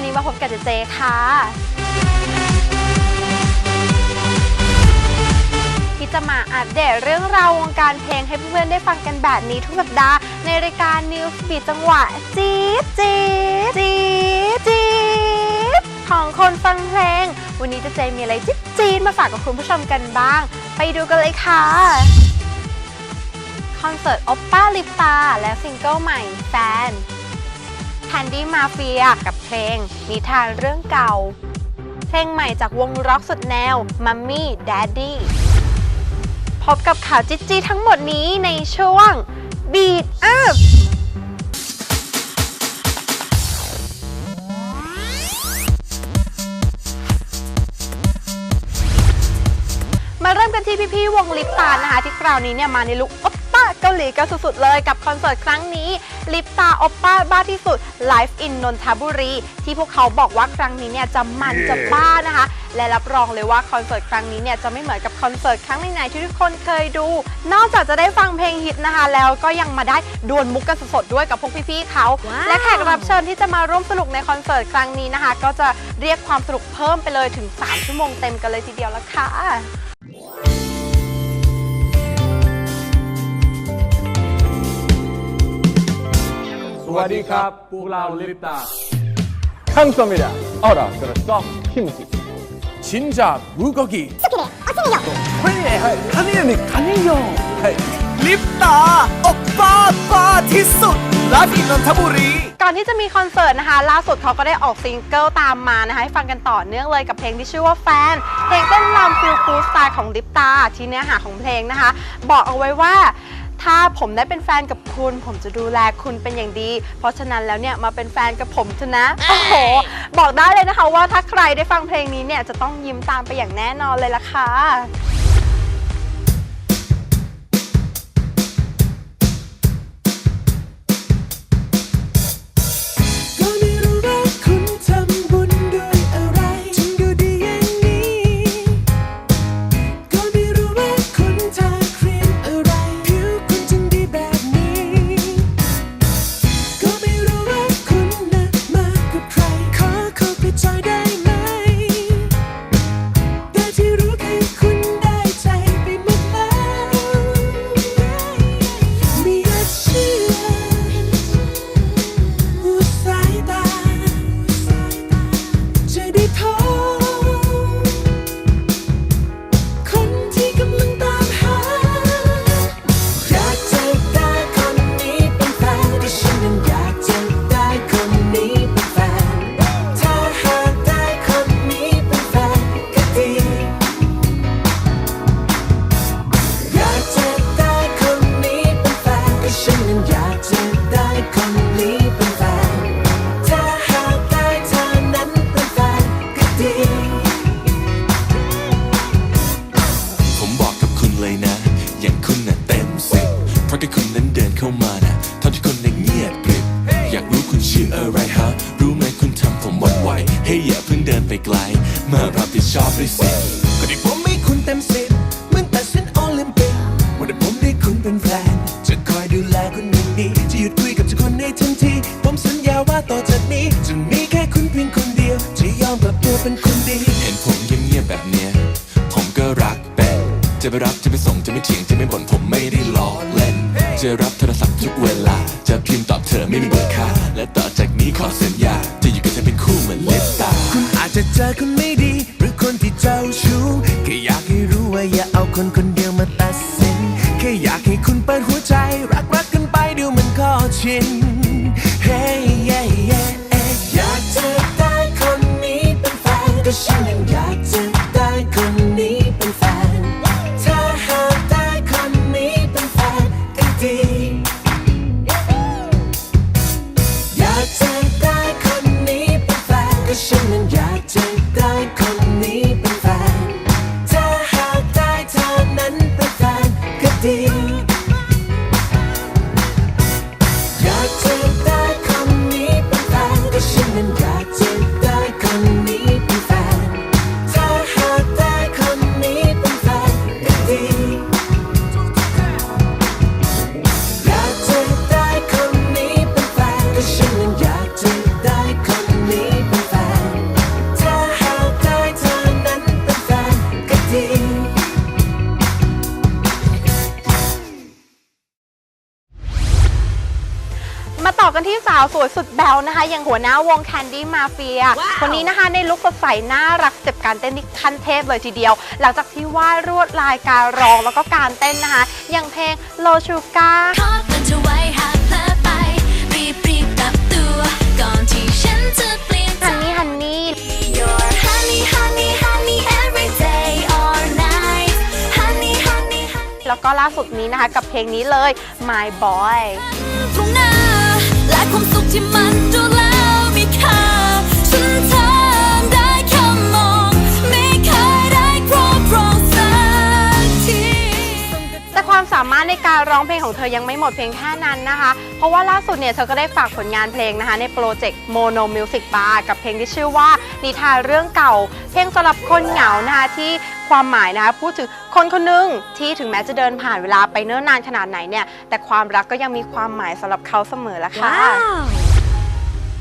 วันนี้มาพบกับเจเจค่ะ ที่จะมาอัปเดตเรื่องราววงการเพลงให้เพื่อนๆได้ฟังกันแบบนี้ทุกสัปดาห์ในรายการ News Beat จังหวะจี๊ดจี๊ดจี๊ดจี๊ดของคนฟังเพลง วันนี้เจเจมีอะไรจี๊ดจี๊ดมาฝากกับคุณผู้ชมกันบ้าง ไปดูกันเลยค่ะคอนเสิร์ตโอปป้าลิปตาและซิงเกิลใหม่แฟน แคนดี้มาเฟียกับเพลง นิทานเรื่องเก่า เพลงใหม่จากวงร็อกสุดแนวมัมมี่แดดดี้พบกับข่าวจิ๊จี้ทั้งหมดนี้ในช่วง Beat Up มาเริ่มกันที่พี่ๆวงลิปตานะคะที่คราวนี้เนี่ยมาในลุคอป ป้าเกาหลีกันสุดๆเลยกับคอนเสิร์ตครั้งนี้ ลิปตาโอปป้าบ้าที่สุด Live in นนทบุรี ที่พวกเขาบอกว่าครั้งนี้เนี่ยจะมันจะบ้านะคะ และรับรองเลยว่าคอนเสิร์ตครั้งนี้เนี่ยจะไม่เหมือนกับคอนเสิร์ตครั้งไหนๆที่ทุกคนเคยดู นอกจากจะได้ฟังเพลงฮิตนะคะ แล้วก็ยังมาได้ดวลมุกกันสดๆด้วยกับพวกพี่ๆเขาว้าวและแขกรับเชิญที่จะมาร่วมสนุกในคอนเสิร์ตครั้งนี้นะคะ ก็จะเรียกความสนุกเพิ่มไปเลยถึง 3 ชั่วโมงเต็มกันเลยทีเดียวละค่ะ สวัสดีครับพวกเราลิปตา감사합니다 어라 그래서 힘지 진짜 물고기 스키레 아침이요 회에 가니는 가니요 ลิปตาอกป้าป้าที่สุดลาฟินนทบุรี ก่อนที่จะมีคอนเสิร์ตนะคะ ล่าสุดเขาก็ได้ออกซิงเกิลตามมานะคะ ให้ฟังกันต่อเนื่องเลยกับเพลงที่ชื่อว่าแฟน เพลงเต้นรำฟิลคูสไตล์ของลิปตา ที่เนื้อหาของเพลงนะคะ บอกเอาไว้ว่า ถ้าผมได้เป็นแฟนกับคุณ ผมจะดูแลคุณเป็นอย่างดี เพราะฉะนั้นแล้วเนี่ยมาเป็นแฟนกับผมเถอะนะ โอ้โห บอกได้เลยนะคะว่าถ้าใครได้ฟังเพลงนี้เนี่ยจะต้องยิ้มตามไปอย่างแน่นอนเลยล่ะค่ะ ไปไกล มารับผิดชอบด้วยสิก็ได้ผมให้คุณเต็มสิบเหมือนตัดสินโอลิมปิกวันนี้ผมได้คุณเป็นแฟน จะคอยดูแลคุณอย่างดีจะหยุดคุยกับทุกคนในทันที ผมสัญญาว่าต่อจากนี้ จะมีแค่คุณเพียงคนเดียว จะยอมกลับตัวเป็นคนดี เห็นผมเงียบๆแบบเนี้ย ผมก็รักเป็นจะไปรับจะไปส่งจะไม่เถียงจะไม่บ่นผมไม่ได้ล้อเล่น จะรับโทรศัพท์ทุกเวลา อาจจะเจอคนไม่ดีาวสวยสุดแบวนะคะ อย่างหัวหน้าวง Candy Mafia คนนี้นะคะในลุคสดใสน่ารักสเต็ปการเต้นที่ขั้นเทพเลยทีเดียว หลังจากที่วาดรวดลายการร้องแล้วก็การเต้นนะคะ อย่างเพลง Low Sugar ขอเตือนเธอไว้หากเผลอไปรีบรีบกลับตัวก่อนที่ฉันจะเปลี่ยนใจ Honey Honey Your honey honey honey every day or night honey honey honey แล้วก็ล่าสุดนี้นะคะกับเพลงนี้เลย My Boy ตรงหน้า และความสุขที่มันดูแล้วมีค่าฉันทำได้แค่มอง ไม่เคยได้ครอบครองสักที แต่ความสามารถในการร้องเพลงของเธอยังไม่หมดเพียงแค่นั้นนะคะ เพราะว่าล่าสุดเนี่ยเธอก็ได้ฝากผลงานเพลงนะคะ ในโปรเจกต์ Mono Music Bar กับเพลงที่ชื่อว่านิทานเรื่องเก่า เพลงสำหรับคนเหงานะคะที่ความหมายนะคะพูดถึง คนคนหนึ่งที่ถึงแม้จะเดินผ่านเวลาไปเนิ่นนานขนาดไหนเนี่ย แต่ความรักก็ยังมีความหมายสำหรับเขาเสมอละค่ะ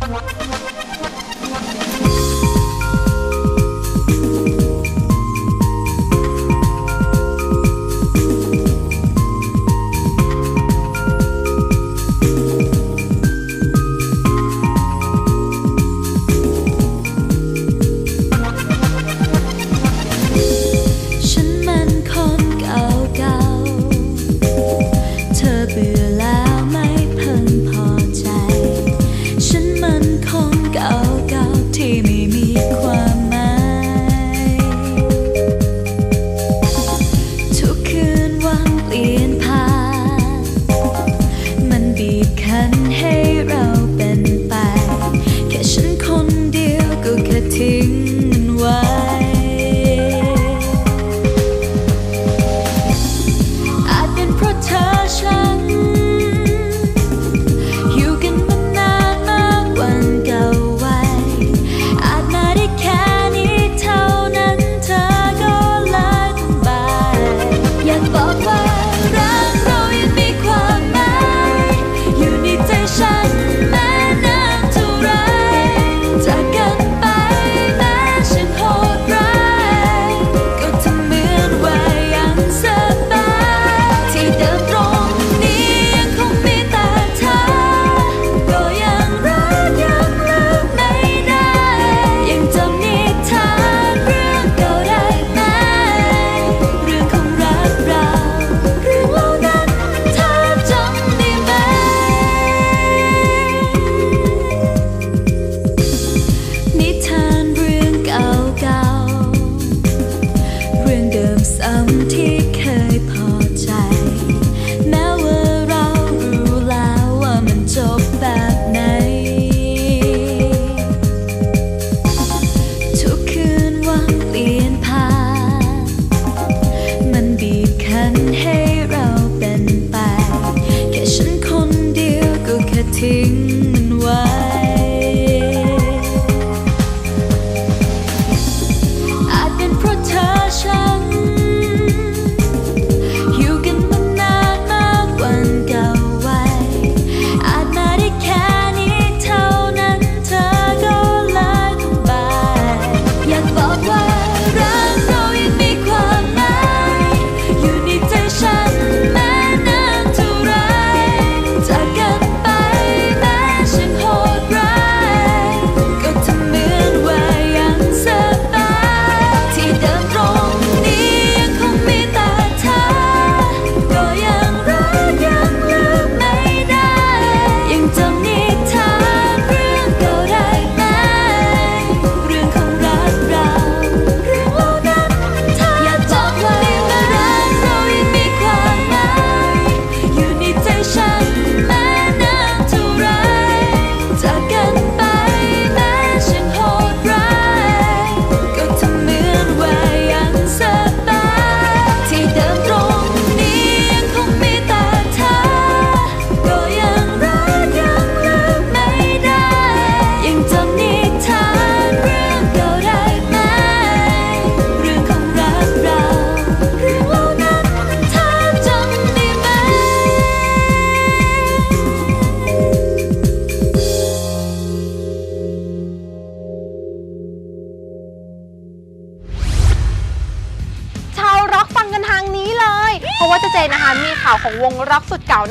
ฉัน บื่อแล้วไม่เพิ่งพอใจ ฉันมันคงเก่า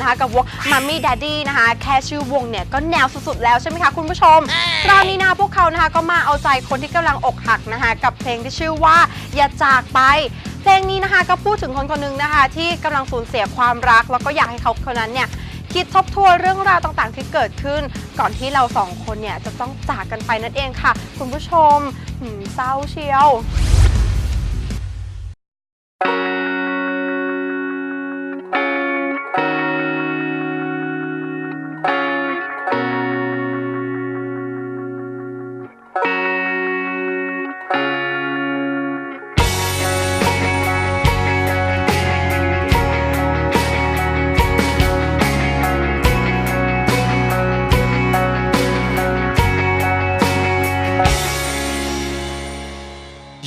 นะคะกับวงมัมมี่ด d ดดี้นะคะ แค่ชื่อวงเนี่ยก็แนวสุดๆแล้วใช่ไหมคะคุณผู้ชม คราวนี้นะคะพวกเขานะคะก็มาเอาใจคนที่กำลังอกหักนะคะกับเพลงที่ชื่อว่าอย่าจากไปเพลงนี้นะคะก็พูดถึงคนคนหนึงนะคะ ที่กำลังสูญเสียความรัก แล้วก็อยากให้เขาคนนั้นเนี่ยคิดทบทวนเรื่องราวต่างๆ ที่เกิดขึ้น ก่อนที่เราสองคนเนี่ยจะต้องจากกันไปนั่นเองค่ะ คุณผู้ชมหืมเศร้าเชียว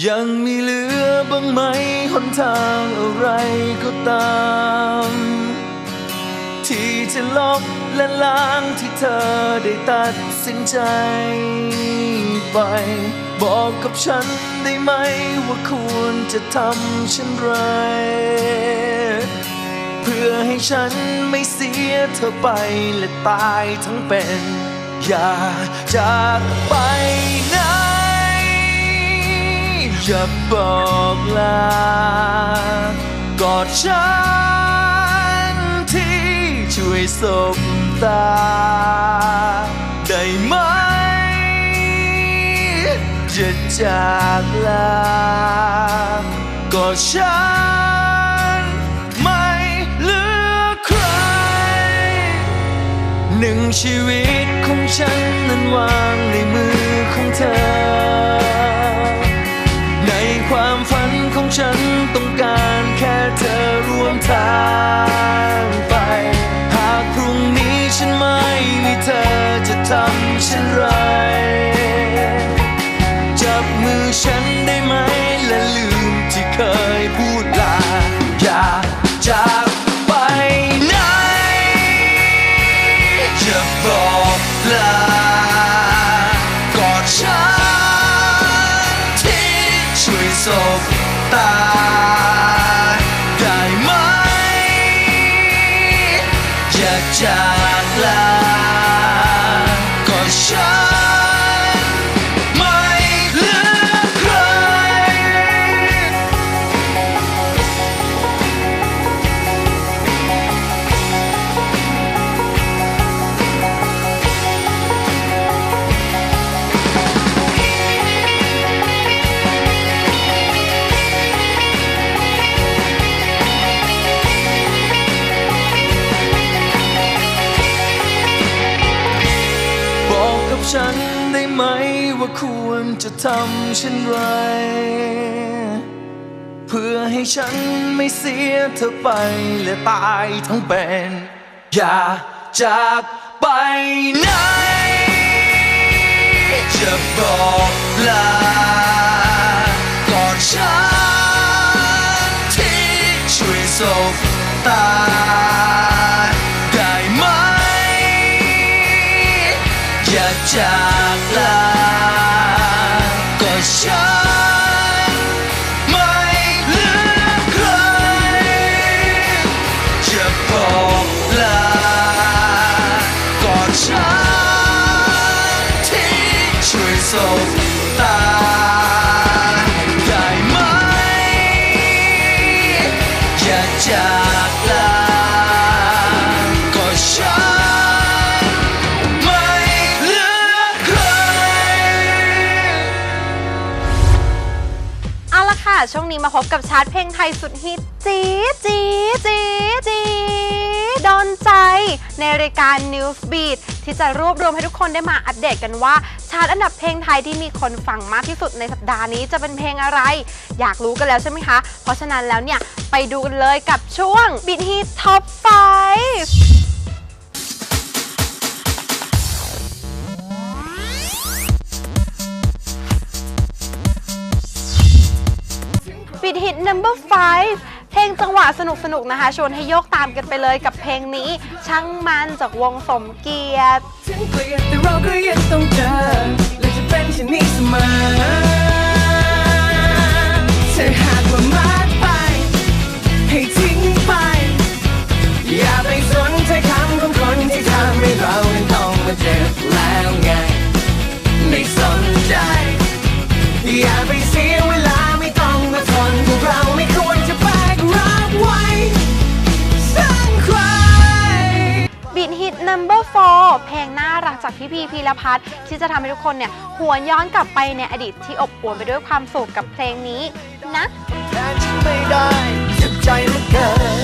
ยังมีเหลือบ้างไหมหนทางอะไรก็ตาม ที่จะลบและล้างที่เธอได้ตัดสินใจไป บอกกับฉันได้ไหมว่าควรจะทำเช่นไร เพื่อให้ฉันไม่เสียเธอไปและตายทั้งเป็น อย่าจากไปนอ ย่าบอกลากอดฉันที่ช่วยสบตา ได้ไหม จะจากลากอดฉันไม่เหลือใคร หนึ่งชีวิตของฉันนั้นวางในมือของเธอ ฉันต้องการแค่เธอร่วมทางไป หากพรุ่งนี้ฉันไม่มีเธอจะทำเช่นไร จับมือฉันได้ ทำเช่นไร เพื่อให้ฉันไม่เสียเธอไป และตายทั้งเป็น อย่าจากไปไหน จะบอกลากอดฉันที่ช่วยสบตา ช่วงนี้มาพบกับชาร์ตเพลงไทยสุดฮิตจี๊ดจี๊ดจี๊ดจี๊ดโดนใจ ในรายการ New Beat ที่จะรวบรวมให้ทุกคนได้มาอัปเดตกันว่า ชาร์ตอันดับเพลงไทยที่มีคนฟังมากที่สุดในสัปดาห์นี้จะเป็นเพลงอะไร อยากรู้กันแล้วใช่ไหมคะ เพราะฉะนั้นแล้วเนี่ย ไปดูกันเลยกับช่วง Beat Hit Top 5 Speed Hit Number five เพลงจังหวะสนุกๆนนะคะ ชวนให้โยกตามกันไปเลยกับเพลงนี้ ช่างมันจากวงสมเกียรติไม่สนใจอย่าไป ตฮิต number 4เพลงน่ารักจากพี่พีพีรพัฒน์ที่จะทำให้ทุกคนเนี่ยหวนย้อนกลับไปในอดีตที่อบอวลไปด้วยความสุขกับเพลงนี้นะ แทนฉันไม่ได้เจ็บใจเหลือเกิน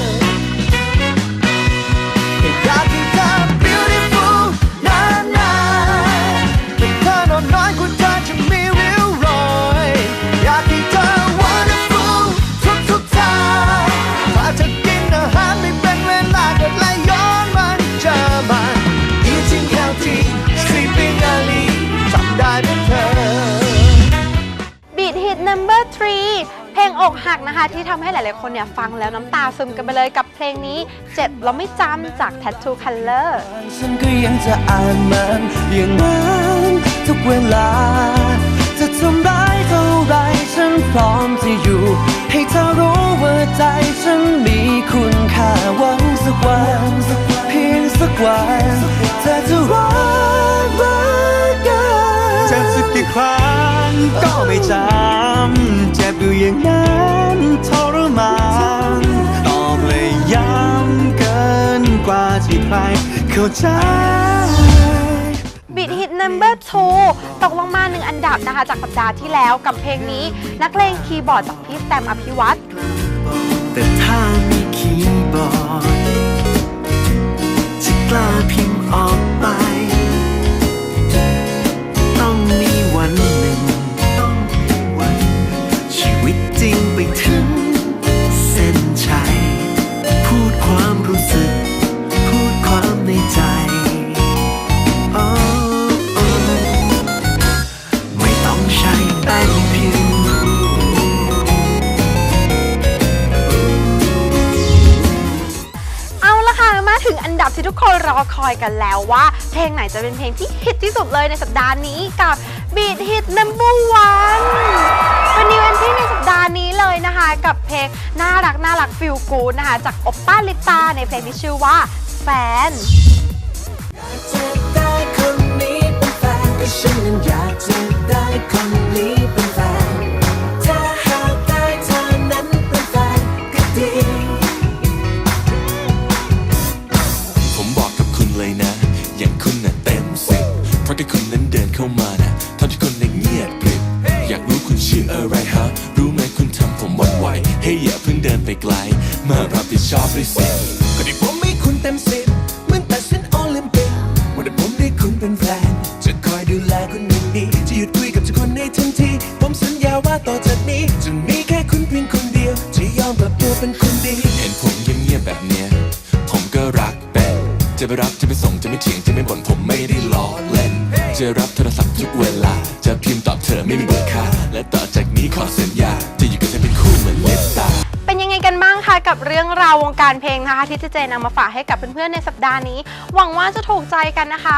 number 3 เพลงอกหักนะคะ ที่ทำให้หลายๆคนเนี่ยฟังแล้วน้ำตาซึมกันไปเลยกับเพลงนี้เจ็บแล้วไม่จำจาก Tattoo Color ฉันก็ยังจะอ่านมันอย่างนั้นทุกเวลา จะทำร้ายเท่าไรฉันพร้อมจะอยู่ ให้เธอรู้ว่าใจฉันมีคุณค่าหวังสักวันเพียงสักวันเธอจะรักรัน กกี่ครั้งก็ไม่จำเจ็บอยู่อย่างนั้นทรมานตอบเลยย้ำเกินกว่าที่ใครเข้าใจบีทฮิต number 2 ตกลงมาหนึ่งอันดับนะคะ จากสัปดาห์ที่แล้วกับเพลงนี้ นักเลงคีย์บอร์ดจากพี่แซมอภิวัตรแต่ถ้ามีคีย์บอร์ดจะกล้าพิมพ์ออกไป ทุกคนรอคอยกันแล้วว่า เพลงไหนจะเป็นเพลงที่ฮิตที่สุดเลยในสัปดาห์นี้กับ Beat Hit Number One เป็นนิวเอนที่ในสัปดาห์นี้เลยนะคะ กับเพลงน่ารักน่ารักฟิลกูนะคะ จากอบป้าลิตาในเพลงที่ชื่อว่าแฟนจะได้คนนี้เป็นแฟนก็ฉันนั้นอยากจะได้คนนี้เป็นแฟน นั้น อสัญญาจะอยู่กันเธอเป็นคู่เหมือนลิปตา เป็นยังไงกันบ้างคะกับเรื่องราววงการเพลงนะคะ ที่เจเจนำมาฝากให้กับเพื่อนๆในสัปดาห์นี้ หวังว่าจะถูกใจกันนะคะ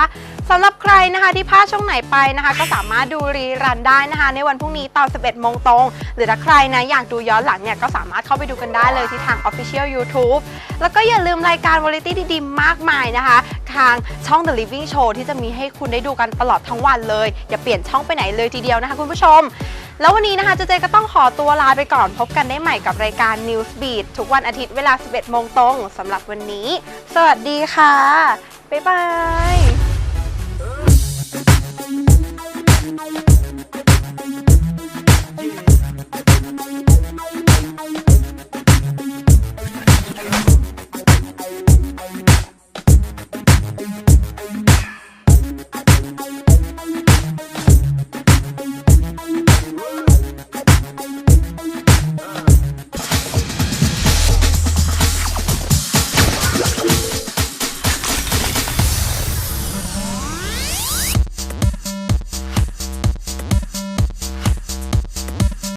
สำหรับใครนะคะที่พลาดช่วงไหนไปนะคะ ก็สามารถดูรีรันได้นะคะ ในวันพรุ่งนี้ตอน 11 โมงตรง หรือถ้าใครนะอยากดูย้อนหลังเนี่ย ก็สามารถเข้าไปดูกันได้เลยที่ทาง Official YouTube แล้วก็อย่าลืมรายการวาไรตี้ดีๆ มากมายนะคะ ทางช่อง The Living Show ที่จะมีให้คุณได้ดูกันตลอดทั้งวันเลย อย่าเปลี่ยนช่องไปไหนเลยทีเดียวนะคะคุณผู้ชม แล้ววันนี้นะคะเจเจก็ต้องขอตัวลาไปก่อนพบกันได้ใหม่กับรายการ News Beat ทุกวันอาทิตย์เวลา 11 โมงตรงสำหรับวันนี้ สวัสดีค่ะบ๊ายบาย